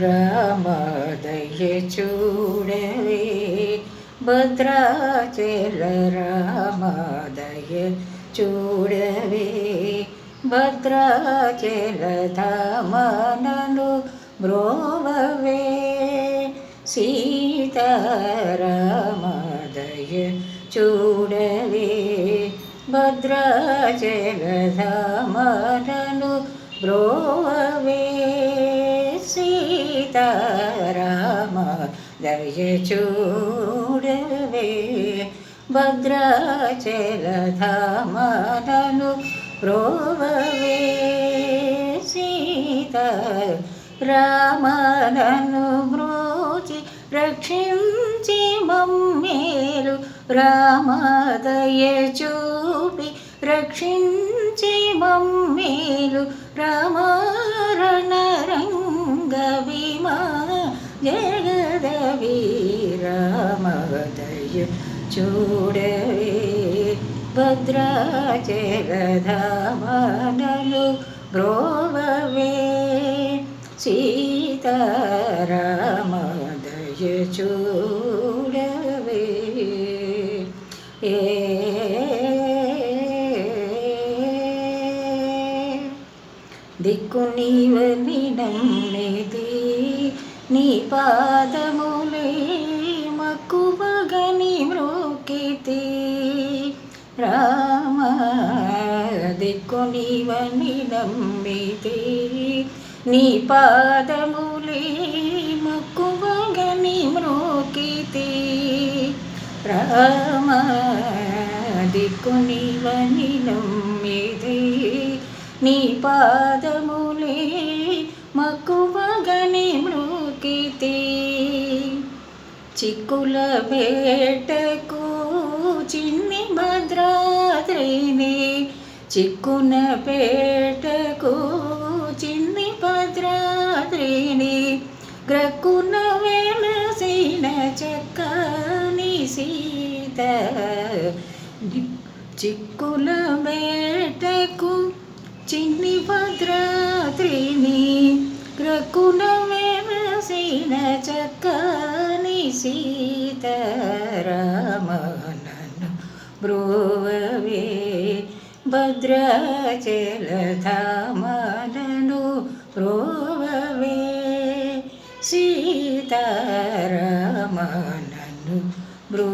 రామదయ చూడవే భద్రాచల రామదయ చూడవే భద్రాచల ధామనను బ్రోవవే సీతారామదయ చూడవే భద్రాచల ధామనను బ్రోవే సీతారామ దయ చూడవే భద్రాచల ధామనను సీత రామనను బ్రోచి రక్షించి మమ్మేలు రామదయ చూపి రక్షించి మమ్మేలు రామా రామదయ చూడవే భద్రాచలధామనలు బ్రోవే సీతారామదయ చూడవే ఏ దిక్కు నీవని నమ్మిది నీ పాదము దిక్కు నీవని నీ పాదములే మక్కువగని మ్రోకితి రామ దిక్కు నీవని నీ పాదములే మక్కువగని మృకితి చిక్కుల పేటకు చిన్ని భద్రాద్రిని చిక్కున పేటకు చిన్ని భద్రాద్రిని గ్రక్కున వెలసిన చక్కని సీత. చిక్కుల బేటకు చిన్ని భద్రాద్రిని గ్రక్కున వెలసిన చక్కని సీత. సీతారామనను బ్రో భద్రాచలధామనను బ్రోవవే సీతారామనను బ్రో